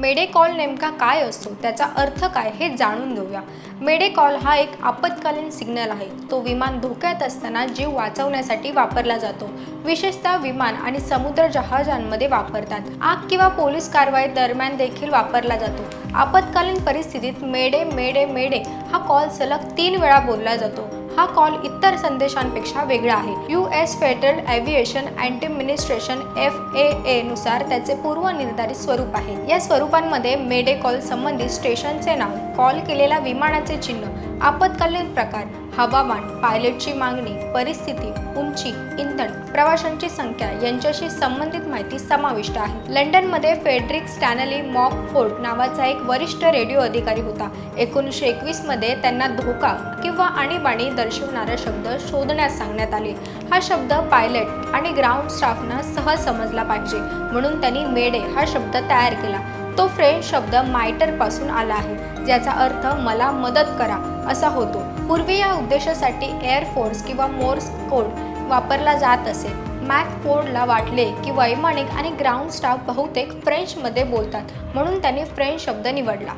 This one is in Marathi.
मेडे कॉल नेमका काय असतो? त्याचा अर्थ काय हे जाणून घेऊया. मेडे कॉल हा एक आपत्कालीन सिग्नल आहे. तो विमान धोक्यात असताना जीव वाचवण्यासाठी वापरला जातो. विशेषतः विमान आणि समुद्र जहाजांमध्ये वापरतात. आग किंवा पोलीस कारवाई दरम्यान देखील वापरला जातो. आपत्कालीन परिस्थितीत मेडे मेडे मेडे हा कॉल सलग तीन वेळा बोलला जातो. हा कॉल इतर संदेशांपेक्षा वेगळा आहे. U S federal aviation administration F A A नुसार त्याचे पूर्वनिर्धारित स्वरूप आहे. या स्वरूपांमध्ये मेडे कॉल संबंधित स्टेशनचे नाव कॉल केलेल्या विमानाचे चिन्ह आपत्कालीन प्रकार हवामान पायलटची मागणी परिस्थिती उंची इंधन प्रवाशांची संख्या यांच्याशी संबंधित माहिती समाविष्ट आहे. लंडनमध्ये फेडरिक स्टॅनली मॉक फोर्ट नावाचा एक वरिष्ठ रेडिओ अधिकारी होता. एकोणीसशे एकवीसमध्ये त्यांना धोका किंवा आणीबाणी दर्शवणारा शब्द शोधण्यास सांगण्यात आले. हा शब्द पायलट आणि ग्राउंड स्टाफना सहज समजला पाहिजे. म्हणून त्यांनी मेडे हा शब्द तयार केला. तो फ्रेंच शब्द मायटरपासून आला आहे ज्याचा अर्थ मला मदत करा असा होतो. पूर्वी या उद्देशासाठी एअरफोर्स किंवा मोर्स कोड वापरला जात असे. मॅक फोर्डला वाटले की वैमानिक आणि ग्राउंड स्टाफ बहुतेक फ्रेंचमध्ये बोलतात म्हणून त्यांनी फ्रेंच शब्द निवडला.